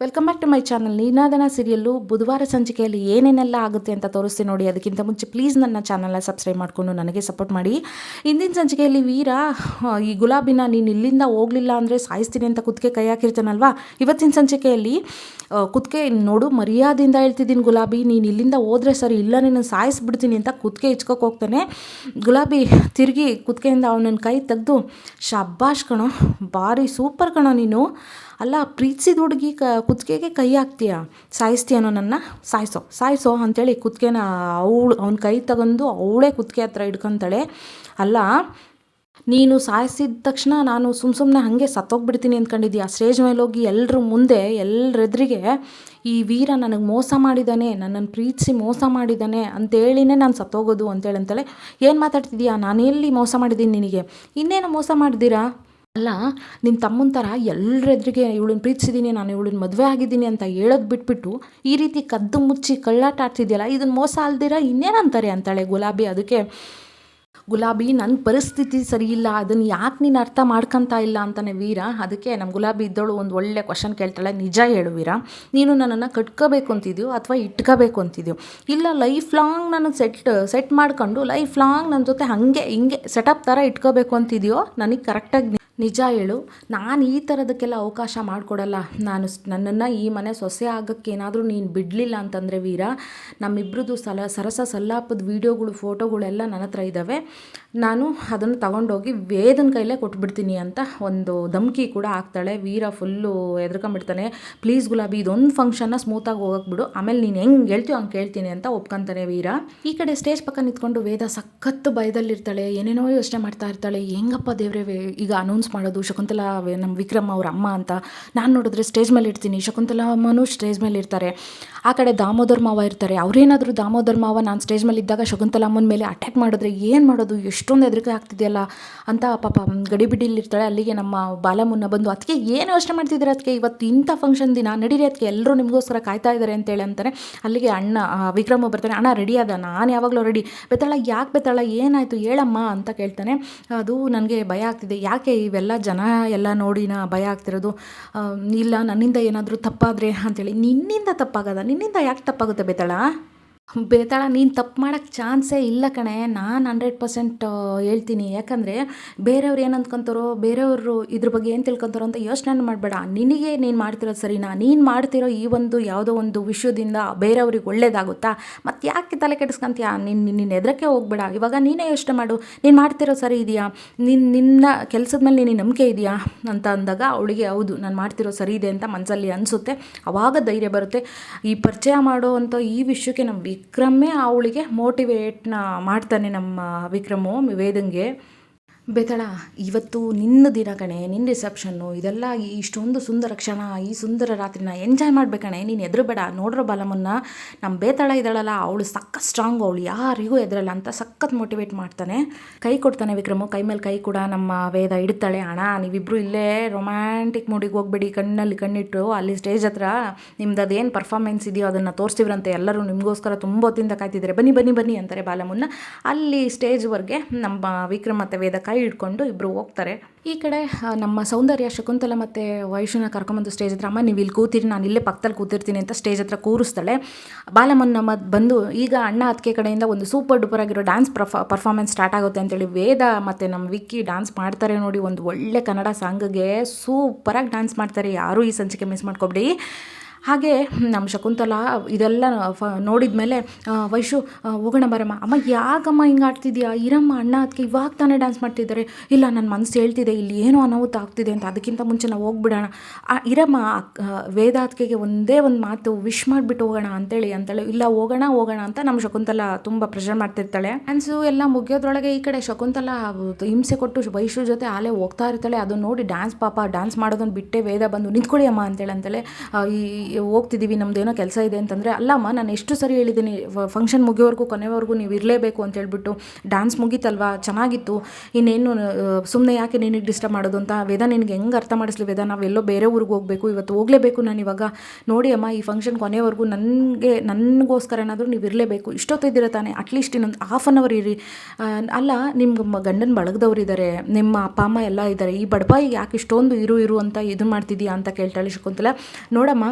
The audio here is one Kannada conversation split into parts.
Welcome back to my channel Neenadana serial ಬುಧವಾರ ಸಂಚಿಕೆಯಲ್ಲಿ ಏನೇನೆಲ್ಲ ಆಗುತ್ತೆ ಅಂತ ತೋರಿಸ್ತೀನಿ ನೋಡಿ. ಅದಕ್ಕಿಂತ ಮುಂಚೆ ಪ್ಲೀಸ್ ನನ್ನ ಚಾನಲ್ನ ಸಬ್ಸ್ಕ್ರೈಬ್ ಮಾಡಿಕೊಂಡು ನನಗೆ ಸಪೋರ್ಟ್ ಮಾಡಿ. ಇಂದಿನ ಸಂಚಿಕೆಯಲ್ಲಿ ವೀರ ಈ ಗುಲಾಬಿನ ನೀನು ಇಲ್ಲಿಂದ ಹೋಗಲಿಲ್ಲ ಅಂದರೆ ಸಾಯಿಸ್ತೀನಿ ಅಂತ ಕುತ್ತಿಗೆ ಕೈ ಹಾಕಿರ್ತಾನಲ್ವಾ? ಇವತ್ತಿನ ಸಂಚಿಕೆಯಲ್ಲಿ ಕುದುಕೆ ನೋಡು, ಮರ್ಯಾದೆಯಿಂದ ಹೇಳ್ತಿದ್ದೀನಿ ಗುಲಾಬಿ, ನೀನು ಇಲ್ಲಿಂದ ಹೋದರೆ ಸರಿ, ಇಲ್ಲ ನಿನ್ನ ಸಾಯಿಸ್ಬಿಡ್ತೀನಿ ಅಂತ ಕುತ್ತಿಗೆ ಇಚ್ಕೋಕೆ ಹೋಗ್ತಾನೆ. ಗುಲಾಬಿ ತಿರುಗಿ ಕುತ್ತಿಗೆಯಿಂದ ಅವನನ್ನ ಕೈ ತೆಗೆದು, ಶಬ್ಬಾಷ್ ಕಣೋ, ಭಾರಿ ಸೂಪರ್ ಕಣೋ ನೀನು. ಅಲ್ಲ, ಪ್ರೀತಿಸಿದ ಹುಡುಗಿ ಕ ಕೈ ಹಾಕ್ತೀಯ? ಸಾಯಿಸ್ತೀಯನೋ ನನ್ನ, ಸಾಯಿಸೋ ಸಾಯಿಸೋ ಅಂಥೇಳಿ ಕುತ್ತಿಗೆನ ಅವಳು, ಅವ್ನ ಕೈ ತಗೊಂಡು ಅವಳೇ ಕುತ್ತಿಗೆ ಹತ್ರ ಹಿಡ್ಕೊತಾಳೆ. ಅಲ್ಲ, ನೀನು ಸಾಯಿಸಿದ ತಕ್ಷಣ ನಾನು ಸುಮ್ಮ ಸುಮ್ಮನೆ ಹಾಗೆ ಸತ್ತೋಗ್ಬಿಡ್ತೀನಿ ಅಂದ್ಕೊಂಡಿದ್ದೀಯ ಸ್ಟೇಜ್ ಮೇಲೆ ಹೋಗಿ ಎಲ್ಲರ ಮುಂದೆ ಎಲ್ಲರೆದ್ರಿಗೆ ಈ ವೀರ ನನಗೆ ಮೋಸ ಮಾಡಿದ್ದಾನೆ ನನ್ನನ್ನು ಪ್ರೀತಿಸಿ ಮೋಸ ಮಾಡಿದ್ದಾನೆ ಅಂತೇಳಿನೇ ನಾನು ಸತ್ತೋಗೋದು ಅಂತೇಳಿ ಅಂತಾಳೆ ಏನು ಮಾತಾಡ್ತಿದ್ದೀಯಾ ನಾನು ಎಲ್ಲಿ ಮೋಸ ಮಾಡಿದ್ದೀನಿ ನಿನಗೆ? ಇನ್ನೇನು ಮೋಸ ಮಾಡಿದ್ದೀರಾ ಅಲ್ಲ ನಿನ್ನ ತಮ್ಮನ ಥರ ಎಲ್ಲರೆದ್ರಿಗೆ ಇವಳನ್ನ ಪ್ರೀತಿಸಿದ್ದೀನಿ ನಾನು ಇವಳನ್ನ ಮದುವೆ ಆಗಿದ್ದೀನಿ ಅಂತ ಹೇಳೋದು ಬಿಟ್ಬಿಟ್ಟು ಈ ರೀತಿ ಕದ್ದು ಮುಚ್ಚಿ ಕಳ್ಳಾಟ ಆಡ್ತಿದ್ಯಲ್ಲ ಇದನ್ನು ಮೋಸ ಅಲ್ದಿರ? ಇನ್ನೇನಂತಾರೆ ಅಂತಾಳೆ ಗುಲಾಬಿ. ಅದಕ್ಕೆ, ಗುಲಾಬಿ ನನ್ನ ಪರಿಸ್ಥಿತಿ ಸರಿ ಇಲ್ಲ ಅದನ್ನು ಯಾಕೆ ನೀನು ಅರ್ಥ ಮಾಡ್ಕೊತಾ ಇಲ್ಲ? ಅಂತಾನೆ ವೀರ. ಅದಕ್ಕೆ ನಮ್ಮ ಗುಲಾಬಿ ಇದ್ದವಳು ಒಂದು ಒಳ್ಳೆ ಕ್ವಶನ್ ಕೇಳ್ತಾಳೆ. ನಿಜ ಹೇಳು ವೀರ, ನೀನು ನನ್ನನ್ನು ಕಟ್ಕೋಬೇಕು ಅಂತಿದ್ಯೋ ಅಥವಾ ಇಟ್ಕೋಬೇಕು ಅಂತಿದ್ಯೋ? ಇಲ್ಲ ಲೈಫ್ ಲಾಂಗ್ ನನಗೆ ಸೆಟ್ ಸೆಟ್ ಮಾಡ್ಕೊಂಡು ಲೈಫ್ ಲಾಂಗ್ ನನ್ನ ಜೊತೆ ಹಾಗೆ ಹಿಂಗೆ ಸೆಟಪ್ ಥರ ಇಟ್ಕೋಬೇಕು ಅಂತಿದ್ಯೋ? ನನಗೆ ಕರೆಕ್ಟಾಗಿ ನಿಜ ಹೇಳು, ನಾನು ಈ ಥರದಕ್ಕೆಲ್ಲ ಅವಕಾಶ ಮಾಡಿಕೊಡಲ್ಲ. ನಾನು ನನ್ನನ್ನು ಈ ಮನೆ ಸೊಸೆ ಆಗೋಕ್ಕೆ ಏನಾದರೂ ನೀನು ಬಿಡಲಿಲ್ಲ ಅಂತಂದರೆ ವೀರ ನಮ್ಮಿಬ್ರದ್ದು ಸಲ, ಸರಸ ಸಲ್ಲಾಪದ ವೀಡಿಯೋಗಳು ಫೋಟೋಗಳೆಲ್ಲ ನನ್ನ ಹತ್ರ ಇದ್ದಾವೆ ನಾನು ಅದನ್ನು ತಗೊಂಡೋಗಿ ವೇದನ ಕೈಲೇ ಕೊಟ್ಬಿಡ್ತೀನಿ ಅಂತ ಒಂದು ಧಮಕಿ ಕೂಡ ಹಾಕ್ತಾಳೆ. ವೀರ ಫುಲ್ಲು ಎದ್ರಕೊಂಬಿಡ್ತಾನೆ ಪ್ಲೀಸ್ ಗುಲಾಬಿ, ಇದೊಂದು ಫಂಕ್ಷನ್ನ ಸ್ಮೂತಾಗಿ ಹೋಗಕ್ಕೆ ಬಿಡು. ಆಮೇಲೆ ನೀನು ಹೆಂಗೆ ಹೇಳ್ತೀಯೋ ಹಂಗೆ ಕೇಳ್ತೀನಿ ಅಂತ ಒಪ್ಕೊಂತಾನೆ ವೀರ. ಈ ಕಡೆ ಸ್ಟೇಜ್ ಪಕ್ಕ ನಿಂತ್ಕೊಂಡು ವೇದ ಸಖತ್ತು ಭಯದಲ್ಲಿರ್ತಾಳೆ. ಏನೇನೋ ಯೋಚನೆ ಮಾಡ್ತಾ ಇರ್ತಾಳೆ. ಹೆಂಗಪ್ಪ ದೇವರೇ ಈಗ ಅನೌನ್ಸ್ ಮಾಡೋದು ಶಕುಂತಲಾ ನಮ್ಮ ವಿಕ್ರಮ್ ಅವ್ರ ಅಮ್ಮ ಅಂತ. ನಾನು ನೋಡಿದ್ರೆ ಸ್ಟೇಜ್ ಮೇಲೆ ಇರ್ತೀನಿ. ಶಕುಂತಲಾ ಅಮ್ಮನೂ ಸ್ಟೇಜ್ ಮೇಲೆ ಇರ್ತಾರೆ. ಆ ಕಡೆ ದಾಮೋದರ್ ಮಾವ ಇರ್ತಾರೆ. ಅವ್ರೇನಾದರೂ ದಾಮೋದರ್ ಮಾವ ನಾನು ಸ್ಟೇಜ್ ಮೇಲೆ ಇದ್ದಾಗ ಶಕುಂತಲಾ ಅಮ್ಮನ ಮೇಲೆ ಅಟ್ಯಾಕ್ ಮಾಡಿದ್ರೆ ಏನು ಮಾಡೋದು? ಎಷ್ಟೊಂದು ಹೆದರಿಕೆ ಆಗ್ತಿದೆಯಲ್ಲ? ಅಂತ ಪಾಪ ಗಡಿಬಿಡಿಲಿರ್ತಾಳೆ. ಅಲ್ಲಿಗೆ ನಮ್ಮ ಬಾಲಮುನ್ನ ಬಂದು ಅದಕ್ಕೆ ಏನು ಯೋಚನೆ ಮಾಡ್ತಿದ್ದೀರ ಅದಕ್ಕೆ ಇವತ್ತು ಇಂಥ ಫಂಕ್ಷನ್ ದಿನ ನಡೀರಿ ಅದಕ್ಕೆ ಎಲ್ಲರೂ ನಿಮಗೋಸ್ಕರ ಕಾಯ್ತಾ ಇದ್ದಾರೆ ಅಂತೇಳಿ ಅಂತಾರೆ ಅಲ್ಲಿಗೆ ಅಣ್ಣ ವಿಕ್ರಮ ಬರ್ತಾನೆ. ಅಣ್ಣ ರೆಡಿ ಅದ. ನಾನು ಯಾವಾಗಲೂ ರೆಡಿ ಬೆತ್ತಾಳ, ಯಾಕೆ ಬೆತ್ತಾಳ? ಏನಾಯಿತು? ಹೇಳಮ್ಮ ಅಂತ ಕೇಳ್ತಾನೆ. ಅದು ನನಗೆ ಭಯ ಆಗ್ತಿದೆ. ಯಾಕೆ ಇವೆಲ್ಲ ಜನ ಎಲ್ಲ ನೋಡಿನ ಭಯ ಆಗ್ತಿರೋದು? ಇಲ್ಲ, ನನ್ನಿಂದ ಏನಾದರೂ ತಪ್ಪಾದರೆ ಅಂತೇಳಿ ನಿನ್ನಿಂದ ತಪ್ಪಾಗದ? ನಿನ್ನಿಂದ ಯಾಕೆ ತಪ್ಪಾಗುತ್ತೆ ಬೇತಾಳ ಬೇತಾಳ, ನೀನು ತಪ್ಪು ಮಾಡೋಕ್ಕೆ ಚಾನ್ಸೇ ಇಲ್ಲ ಕಣೆ. ನಾನು ಹಂಡ್ರೆಡ್ ಪರ್ಸೆಂಟ್ ಹೇಳ್ತೀನಿ. ಯಾಕಂದರೆ ಬೇರೆಯವ್ರು ಏನು ಅಂದ್ಕೊಂತಾರೋ ಬೇರೆಯವರು ಇದ್ರ ಬಗ್ಗೆ ಏನು ತಿಳ್ಕೊತಾರೋ ಅಂತ ಯೋಚನೆ ಮಾಡಬೇಡ. ನಿನಗೆ ನೀನು ಮಾಡ್ತಿರೋದು ಸರಿನಾ? ನೀನು ಮಾಡ್ತಿರೋ ಈ ಒಂದು ಯಾವುದೋ ಒಂದು ವಿಷಯದಿಂದ ಬೇರೆಯವ್ರಿಗೆ ಒಳ್ಳೇದಾಗುತ್ತಾ? ಮತ್ತು ಯಾಕೆ ತಲೆ ಕೆಡಿಸ್ಕೊಂತೀಯ? ನಿನ್ನ ನಿನ್ನ ಎದ್ರಕ್ಕೆ ಹೋಗ್ಬೇಡ. ಇವಾಗ ನೀನೇ ಯೋಚನೆ ಮಾಡು. ನೀನು ಮಾಡ್ತಿರೋ ಸರಿ ಇದೆಯಾ? ನಿನ್ನ ನಿನ್ನ ಕೆಲಸದ ಮೇಲೆ ನಿನ್ನ ನಂಬಿಕೆ ಇದೆಯಾ? ಅಂತ ಅಂದಾಗ ಅವಳಿಗೆ, ಹೌದು, ನಾನು ಮಾಡ್ತಿರೋ ಸರಿ ಇದೆ ಅಂತ ಮನಸ್ಸಲ್ಲಿ ಅನಿಸುತ್ತೆ. ಆವಾಗ ಧೈರ್ಯ ಬರುತ್ತೆ. ಈ ಪರಿಚಯ ಮಾಡೋ ಅಂಥ ಈ ವಿಷಯಕ್ಕೆ ನಮ್ಮ ವಿಕ್ರಮೇ ಅವಳಿಗೆ ಮೋಟಿವೇಟ್ನ ಮಾಡ್ತಾನೆ ನಮ್ಮ ವಿಕ್ರಮು ವೇದಂಗೆ. ಬೇತಳ, ಇವತ್ತು ನಿನ್ನ ದಿನ ಕಣೆ ನಿನ್ನ ರಿಸೆಪ್ಷನ್ನು ಇದೆಲ್ಲ ಇಷ್ಟೊಂದು ಸುಂದರ ಕ್ಷಣ, ಈ ಸುಂದರ ರಾತ್ರಿನ ಎಂಜಾಯ್ ಮಾಡ್ಬೇಕಣೆ ನೀನು ಎದುರುಬೇಡ ನೋಡ್ರೋ ಬಲಮನ್ನ ನಮ್ಮ ಬೇತಾಳ ಇದ್ದಾಳಲ್ಲ, ಅವಳು ಸಖತ್ ಸ್ಟ್ರಾಂಗ್ ಅವಳು ಯಾರಿಗೂ ಎದುರಲ್ಲ ಅಂತ ಸಖತ್ ಮೋಟಿವೇಟ್ ಮಾಡ್ತಾನೆ. ಕೈ ಕೊಡ್ತಾನೆ ವಿಕ್ರಮು, ಕೈ ಮೇಲೆ ಕೈ ಕೂಡ ನಮ್ಮ ವೇದ ಇಡ್ತಾಳೆ. ಅಣ್ಣ ನೀವಿಬ್ಬರು ಇಲ್ಲೇ ರೊಮ್ಯಾಂಟಿಕ್ ಮೂಡಿಗೆ ಹೋಗ್ಬೇಡಿ, ಕಣ್ಣಲ್ಲಿ ಕಣ್ಣಿಟ್ಟು, ಅಲ್ಲಿ ಸ್ಟೇಜ್ ಹತ್ರ ನಿಮ್ದು ಅದೇನು ಪರ್ಫಾರ್ಮೆನ್ಸ್ ಇದೆಯೋ ಅದನ್ನು ತೋರಿಸ್ತೀವ್ರಂತೆ. ಎಲ್ಲರೂ ನಿಮಗೋಸ್ಕರ ತುಂಬ ಹೊತ್ತಿಂದ ಕಾಯ್ತಿದ್ದಾರೆ. ಬನ್ನಿ ಬನ್ನಿ ಬನ್ನಿ ಅಂತಾರೆ ಬಾಲಮುನ್ನ ಅಲ್ಲಿ ಸ್ಟೇಜ್ವರೆಗೆ ನಮ್ಮ ವಿಕ್ರಮ್ ಮತ್ತು ವೇದ ಕೈ ಹಿಡ್ಕೊಂಡು ಇಬ್ಬರು ಹೋಗ್ತಾರೆ. ಈ ಕಡೆ ನಮ್ಮ ಸೌಂದರ್ಯ ಶಕುಂತಲ ಮತ್ತು ವೈಶುನ ಕರ್ಕೊಂಬಂದು ಸ್ಟೇಜ್ ಹತ್ರ ಅಮ್ಮ ನೀವು ಇಲ್ಲಿ ಕೂತಿರಿ, ನಾನು ಇಲ್ಲೇ ಪಕ್ಕದಲ್ಲಿ ಕೂತಿರ್ತೀನಿ ಅಂತ ಸ್ಟೇಜ್ ಹತ್ರ ಕೂರಿಸ್ತಾಳೆ. ಬಾಲಮ್ಮನ ನಮ್ಮ ಬಂದು ಈಗ ಅಣ್ಣ ಅದಕ್ಕೆ ಕಡೆಯಿಂದ ಒಂದು ಸೂಪರ್ ಡೂಪರ್ ಆಗಿರೋ ಡ್ಯಾನ್ಸ್ ಪ್ರಫ, ಪರ್ಫಾರ್ಮೆನ್ಸ್ ಸ್ಟಾರ್ಟ್ ಆಗುತ್ತೆ ಅಂತೇಳಿ ವೇದ ಮತ್ತು ನಮ್ಮ ವಿಕ್ಕಿ ಡ್ಯಾನ್ಸ್ ಮಾಡ್ತಾರೆ ನೋಡಿ, ಒಂದು ಒಳ್ಳೆ ಕನ್ನಡ ಸಾಂಗ್ಗೆ ಸೂಪರಾಗಿ ಡ್ಯಾನ್ಸ್ ಮಾಡ್ತಾರೆ. ಯಾರೂ ಈ ಸಂಚಿಕೆ ಮಿಸ್ ಮಾಡ್ಕೊಬಿಡಿ. ಹಾಗೆ ನಮ್ಮ ಶಕುಂತಲ, ಇದೆಲ್ಲ, ಫ ನೋಡಿದ ಮೇಲೆ ವೈಶು ಹೋಗೋಣ ಬರಮ್ಮ. ಅಮ್ಮ, ಯಾಕಮ್ಮ ಹಿಂಗೆ ಆಡ್ತಿದ್ಯಾ? ಇರಮ್ಮ, ಅಣ್ಣ ಅದಕ್ಕೆ ಇವಾಗ ತಾನೇ ಡ್ಯಾನ್ಸ್ ಮಾಡ್ತಿದ್ದಾರೆ. ಇಲ್ಲ ನನ್ನ ಮನಸ್ಸು ಹೇಳ್ತಿದೆ, ಇಲ್ಲಿ ಏನೋ ಅನಾಹುತ ಆಗ್ತಿದೆ ಅಂತ. ಅದಕ್ಕಿಂತ ಮುಂಚೆ ನಾವು ಹೋಗ್ಬಿಡೋಣ. ಇರಮ್ಮ ವೇದಾತ್ಕೆಗೆ ಒಂದೇ ಒಂದು ಮಾತು, ವಿಶ್ ಮಾಡಿಬಿಟ್ಟು ಹೋಗೋಣ ಅಂತೇಳಿ ಅಂತೇಳಿ. ಇಲ್ಲ, ಹೋಗೋಣ ಹೋಗೋಣ ಅಂತ ನಮ್ಮ ಶಕುಂತಲ ತುಂಬ ಪ್ರೆಷರ್ ಮಾಡ್ತಿರ್ತಾಳೆ. ಡ್ಯಾನ್ಸು ಎಲ್ಲ ಮುಗಿಯೋದ್ರೊಳಗೆ ಈ ಕಡೆ ಶಕುಂತಲ ಹಿಂಸೆ ಕೊಟ್ಟು ವೈಶು ಜೊತೆ ಆಲೇ ಹೋಗ್ತಾ ಇರ್ತಾಳೆ. ಅದನ್ನು ನೋಡಿ ಡ್ಯಾನ್ಸ್ ಪಾಪ ಡ್ಯಾನ್ಸ್ ಮಾಡೋದನ್ನು ಬಿಟ್ಟೆ ವೇದ ಬಂದು ನಿಂತ್ಕೊಳ್ಳಿ ಅಮ್ಮ ಅಂತೇಳಿ ಅಂತೇಳಿ ಈ ಹೋಗ್ತಿದ್ದೀವಿ ನಮ್ದೇನೋ ಕೆಲಸ ಇದೆ ಅಂತಂದರೆ, ಅಲ್ಲಮ್ಮ, ನಾನು ಎಷ್ಟು ಸರಿ ಹೇಳಿದ್ದೀನಿ ಫಂಕ್ಷನ್ ಮುಗಿಯೋವರೆಗೂ, ಕೊನೆವರೆಗೂ ನೀವು ಇರಲೇಬೇಕು ಅಂತ ಹೇಳ್ಬಿಟ್ಟು ಡ್ಯಾನ್ಸ್ ಮುಗೀತಲ್ವಾ? ಚೆನ್ನಾಗಿತ್ತು. ಇನ್ನೇನು ಸುಮ್ಮನೆ ಯಾಕೆ ನಿನಗೆ ಡಿಸ್ಟರ್ಬ್ ಮಾಡೋದು ಅಂತ? ವೇದ ನಿನಗೆ ಹೆಂಗೆ ಅರ್ಥ ಮಾಡಿಸ್ಲಿ ವೇದ? ನಾವೆಲ್ಲೋ ಬೇರೆ ಊರಿಗೆ ಹೋಗಬೇಕು, ಇವತ್ತು ಹೋಗಲೇಬೇಕು ನಾನು ಇವಾಗ. ನೋಡಿ ಅಮ್ಮ, ಈ ಫಂಕ್ಷನ್ ಕೊನೆವರೆಗೂ ನನಗೆ, ನನಗೋಸ್ಕರ ಏನಾದರೂ ನೀವು ಇರಲೇಬೇಕು. ಇಷ್ಟೊತ್ತಿದ್ದೀರ ತಾನೆ? ಅಟ್ಲೀಸ್ಟ್ ಇನ್ನೊಂದು ಹಾಫ್ ಆನ್ ಅವರ್ ಇರಿ. ಅಲ್ಲ ನಿಮ್ಮ ಗಂಡನ ಬಳಗದವ್ರು ಇದ್ದಾರೆ ನಿಮ್ಮ ಅಪ್ಪ, ಅಮ್ಮ ಎಲ್ಲ ಇದ್ದಾರೆ ಈ ಬಡಪಾಯಿ ಯಾಕೆ ಇಷ್ಟೊಂದು ಇರು ಇರು ಅಂತ ಇದು ಮಾಡ್ತಿದ್ದೀಯಾ ಅಂತ ಕೇಳ್ತಾಳೆ ಶಕುಂತಲ. ನೋಡಮ್ಮ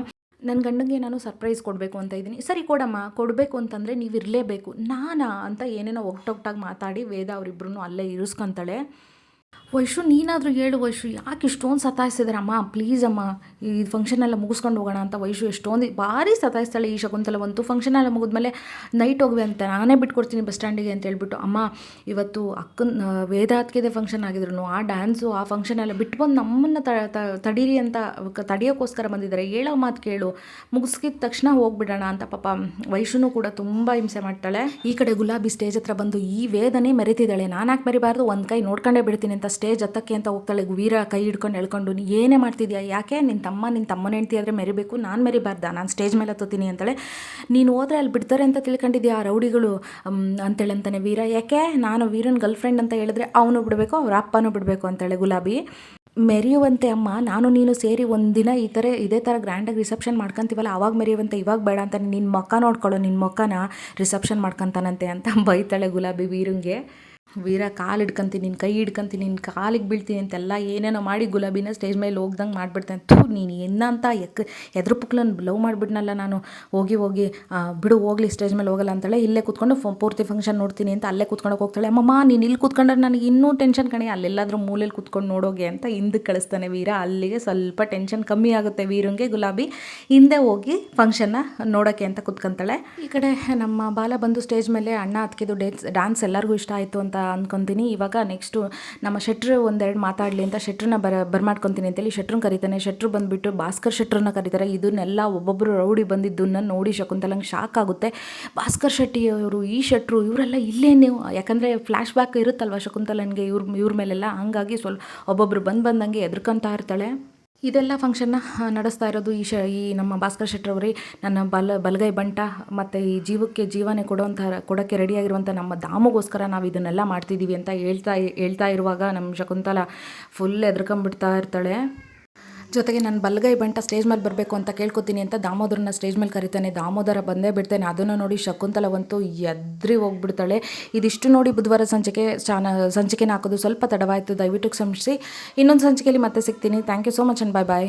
ನನ್ನ ಗಂಡಂಗೆ ನಾನು ಸರ್ಪ್ರೈಸ್ ಕೊಡಬೇಕು ಅಂತ ಇದ್ದೀನಿ. ಸರಿ ಕೊಡಮ್ಮ, ಕೊಡಬೇಕು ಅಂತಂದರೆ ನೀವು ಇರಲೇಬೇಕು ನಾನಾ ಅಂತ ಏನೇನೋ ಒಗ್ಟೊಗ್ಟಾಗಿ ಮಾತಾಡಿ ವೇದ ಅವರಿಬ್ರು ಅಲ್ಲೇ ಇರಿಸ್ಕೊಂತಾಳೆ. ವೈಶು, ನೀನಾದರೂ ಹೇಳು ವೈಶು, ಯಾಕೆ ಇಷ್ಟೊಂದು ಸತಾಯಿಸಿದ್ರೆ ಅಮ್ಮ? ಪ್ಲೀಸ್ ಅಮ್ಮ, ಈ ಫಂಕ್ಷನ್ ಎಲ್ಲ ಮುಗಿಸ್ಕೊಂಡು ಹೋಗೋಣ ಅಂತ ವೈಶು ಎಷ್ಟೊಂದು ಭಾರಿ ಸತಾಯಿಸ್ತಾಳೆ ಈ ಶಕುಂತಲವಂತೂ ಫಂಕ್ಷನ್ ಮುಗಿದ ಮುಗಿದ್ಮೇಲೆ ನೈಟ್ ಹೋಗ್ವಿ ಅಂತ ನಾನೇ ಬಿಟ್ಕೊಡ್ತೀನಿ ಬಸ್ ಸ್ಟ್ಯಾಂಡಿಗೆ ಅಂತ ಹೇಳ್ಬಿಟ್ಟು. ಅಮ್ಮ, ಇವತ್ತು ಅಕ್ಕನ ವೇದಾತ್ಕಿದೆ ಫಂಕ್ಷನ್ ಆಗಿದ್ರು ಆ ಡ್ಯಾನ್ಸು ಆ ಫಂಕ್ಷನ್ ಎಲ್ಲ ಬಿಟ್ಟು ಬಂದು ನಮ್ಮನ್ನು ತಡೀರಿ ಅಂತ ತಡಿಯೋಕ್ಕೋಸ್ಕರ ಬಂದಿದ್ದಾರೆ. ಹೇಳೋ ಮಾತು ಕೇಳು. ಮುಗಿಸ್ಕಿದ ತಕ್ಷಣ ಹೋಗ್ಬಿಡೋಣ ಅಂತ ಪಾಪ ವೈಶುನು ಕೂಡ ತುಂಬ ಹಿಂಸೆ ಮಾಡ್ತಾಳೆ. ಈ ಕಡೆ ಗುಲಾಬಿ ಸ್ಟೇಜ್ ಹತ್ರ ಬಂದು ಈ ವೇದನೆ ಮೆರೆತಿದ್ದಾಳೆ. ನಾನು ಯಾಕೆ ಮರಿಬಾರ್ದು? ಒಂದು ಕೈ ನೋಡ್ಕೊಂಡೇ ಬಿಡ್ತೀನಿ ಅಂತ ಸ್ಟೇಜ್ ಹತ್ತಕ್ಕೆ ಅಂತ ಹೋಗ್ತಾಳೆ, ವೀರ ಕೈ ಹಿಡ್ಕೊಂಡು ಎಳ್ಕೊಂಡು ನೀ ಏನೇ ಮಾಡ್ತಿದ್ಯಾ? ಯಾಕೆ ನಿನ್ನ ತಮ್ಮ ನಿನ್ನ ತಮ್ಮನ ಹೆಂಡ್ತಿ ಆದರೆ ಮೆರಿಬೇಕು? ನಾನು ಮೆರಿಬಾರ್ದ? ನಾನು ಸ್ಟೇಜ್ ಮೇಲೆ ಹತ್ತೋತೀನಿ ಅಂತಾಳೆ. ನೀನು ಹೋದ್ರೆ ಅಲ್ಲಿ ಬಿಡ್ತಾರೆ ಅಂತ ತಿಳ್ಕೊಂಡಿದ್ಯಾ ಆ ರೌಡಿಗಳು ಅಂತೇಳಿ ಅಂತಾನೆ ವೀರ. ಯಾಕೆ? ನಾನು ವೀರನ ಗರ್ಲ್ ಫ್ರೆಂಡ್ ಅಂತ ಹೇಳಿದ್ರೆ ಅವನು ಬಿಡಬೇಕು, ಅವ್ರ ಅಪ್ಪನೂ ಬಿಡಬೇಕು ಅಂತೇಳಿ ಗುಲಾಬಿ. ಮೆರೆಯುವಂತೆ ಅಮ್ಮ, ನಾನು ನೀನು ಸೇರಿ ಒಂದಿನ ಈ ಥರ ಇದೇ ಥರ ಗ್ರ್ಯಾಂಡಾಗಿ ರಿಸೆಪ್ಷನ್ ಮಾಡ್ಕೊಂತೀವಲ್ಲ, ಅವಾಗ ಮೆರೆಯುವಂತೆ, ಇವಾಗ ಬೇಡ ಅಂತ ನಿನ್ನ ಮುಖ ನೋಡ್ಕೊಳ್ಳೋ ನಿನ್ನ ಮುಖನ ರಿಸೆಪ್ಷನ್ ಮಾಡ್ಕೊತಾನಂತೆ ಅಂತ ಬೈತಾಳೆ ಗುಲಾಬಿ ವೀರಂಗೆ ವೀರ, ಕಾಲು ಹಿಡ್ಕಂತೀನಿ ನಿನ್ನ ಕೈ ಹಿಡ್ಕಂತೀನಿ ನಿನ್ನ ಕಾಲಿಗೆ ಬೀಳ್ತೀನಿ ಅಂತೆಲ್ಲ ಏನೇನೋ ಮಾಡಿ ಗುಲಾಬಿನ ಸ್ಟೇಜ್ ಮೇಲೆ ಹೋಗ್ದಂಗೆ ಮಾಡಿಬಿಡ್ತೇನೆ. ಥೂ, ನೀನು ಎನ್ನಂತ ಎಕ್, ಎದ್ರ ಪುಕ್ಲನ್ನು ಲವ್ ಮಾಡಿಬಿಟ್ನಲ್ಲ ನಾನು. ಹೋಗಿ ಹೋಗಿ ಬಿಡು, ಹೋಗ್ಲಿ ಸ್ಟೇಜ್ ಮೇಲೆ ಹೋಗಲ್ಲ ಅಂತಾಳೆ. ಇಲ್ಲೇ ಕೂತ್ಕೊಂಡು ಪೂರ್ತಿ ಫಂಕ್ಷನ್ ನೋಡ್ತೀನಿ ಅಂತ ಅಲ್ಲೇ ಕೂತ್ಕೊಂಡು ಹೋಗ್ತಾಳೆ. ಅಮ್ಮಮ್ಮ, ನೀನು ಇಲ್ಲಿ ಕೂತ್ಕೊಂಡ್ರೆ ನನಗೆ ಇನ್ನೂ ಟೆನ್ಷನ್ ಕಣಿ. ಅಲ್ಲೆಲ್ಲಾದರೂ ಮೂಲೆಯಲ್ಲಿ ಕೂತ್ಕೊಂಡು ನೋಡೋಗೆ ಅಂತ ಹಿಂದಕ್ಕೆ ಕಳಿಸ್ತಾನೆ ವೀರ. ಅಲ್ಲಿಗೆ ಸ್ವಲ್ಪ ಟೆನ್ಷನ್ ಕಮ್ಮಿ ಆಗುತ್ತೆ ವೀರಂಗೆ ಗುಲಾಬಿ. ಹಿಂದೆ ಹೋಗಿ ಫಂಕ್ಷನ್ನ ನೋಡೋಕ್ಕೆ ಅಂತ ಕೂತ್ಕೊಂತಾಳೆ. ಈ ಕಡೆ ನಮ್ಮ ಬಾಲ ಬಂದು ಸ್ಟೇಜ್ ಮೇಲೆ ಅಣ್ಣ ಹತ್ಕಿದ್ದು ಡೇನ್ಸ್ ಡ್ಯಾನ್ಸ್ ಎಲ್ಲರಿಗೂ ಇಷ್ಟ ಆಯಿತು ಅಂತ ಅಂದ್ಕೊತೀನಿ ಇವಾಗ ನೆಕ್ಸ್ಟು ನಮ್ಮ ಶೆಟ್ರು ಒಂದೆರಡು ಮಾತಾಡಲಿ ಅಂತ ಶೆಟ್ರನ್ನ ಬರ, ಬರ್ಮಾಡ್ಕೊತೀನಿ ಅಂತೇಳಿ ಶೆಟ್ರನ್ನ ಕರಿತಾನೆ. ಶೆಟ್ರು ಬಂದುಬಿಟ್ಟು ಭಾಸ್ಕರ್ ಶೆಟ್ರನ್ನ ಕರೀತಾರೆ. ಇದನ್ನೆಲ್ಲ ಒಬ್ಬೊಬ್ಬರು ರೌಡಿ ಬಂದಿದ್ದನ್ನು ನೋಡಿ ಶಕುಂತಲಂಗೆ ಶಾಕ್ ಆಗುತ್ತೆ. ಭಾಸ್ಕರ್ ಶೆಟ್ಟಿ ಅವರು, ಈ ಶೆಟ್ರು ಇವರೆಲ್ಲ ಇಲ್ಲೇ ನೀವು ಯಾಕಂದರೆ ಫ್ಲ್ಯಾಶ್ ಬ್ಯಾಕ್ ಇರುತ್ತಲ್ವ ಶಕುಂತಲನ್ಗೆ ಇವ್ರ ಇವ್ರ ಮೇಲೆಲ್ಲ? ಹಂಗಾಗಿ ಸ್ವಲ್ಪ ಒಬ್ಬೊಬ್ಬರು ಬಂದು ಬಂದಂಗೆ ಎದ್ರಕೊಂತಾ ಇರ್ತಾಳೆ. ಇದೆಲ್ಲ ಫಂಕ್ಷನ್ನ ನಡೆಸ್ತಾ ಇರೋದು ಈ ಶ, ಈ ನಮ್ಮ ಭಾಸ್ಕರ್ ಶೆಟ್ಟರವರೇ ನನ್ನ ಬಲ, ಬಲಗೈ ಬಂಟ ಮತ್ತು ಈ ಜೀವಕ್ಕೆ ಜೀವನೇ ಕೊಡುವಂಥ, ಕೊಡೋಕ್ಕೆ ರೆಡಿಯಾಗಿರುವಂಥ ನಮ್ಮ ದಾಮಗೋಸ್ಕರ ನಾವು ಇದನ್ನೆಲ್ಲ ಮಾಡ್ತಿದ್ದೀವಿ ಅಂತ ಹೇಳ್ತಾ ಹೇಳ್ತಾ ಇರುವಾಗ ನಮ್ಮ ಶಕುಂತಲ ಫುಲ್ ಹೆದ್ರ್ಕೊಂಬಿಡ್ತಾ ಇರ್ತಾಳೆ. ಜೊತೆಗೆ ನಾನು ಬಲಗೈ ಬಂಟ ಸ್ಟೇಜ್ ಮೇಲೆ ಬರಬೇಕು ಅಂತ ಕೇಳ್ಕೊತೀನಿ ಅಂತ ದಾಮೋದರನ ಸ್ಟೇಜ್ ಮೇಲೆ ಕರಿತಾನೆ. ದಾಮೋದರ ಬಂದೇ ಬಿಡ್ತಾನೆ. ಅದನ್ನು ನೋಡಿ ಶಕುಂತಲವಂತೂ ಎದ್ರಿ ಹೋಗ್ಬಿಡ್ತಾಳೆ. ಇದಿಷ್ಟು ನೋಡಿ ಬುಧವಾರ ಸಂಚಿಕೆ ಚಾನ ಸಂಚಿಕೆನ ಹಾಕೋದು ಸ್ವಲ್ಪ ತಡವಾಯಿತು. ದಯವಿಟ್ಟು ಕ್ಷಮಿಸಿ. ಇನ್ನೊಂದು ಸಂಚಿಕೆಯಲ್ಲಿ ಮತ್ತೆ ಸಿಗ್ತೀನಿ. Thank you so much and bye bye